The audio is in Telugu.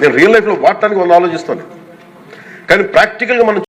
నేను రియల్ లైఫ్లో వాడటానికి వాళ్ళు ఆలోచిస్తాను. కానీ ప్రాక్టికల్గా మనం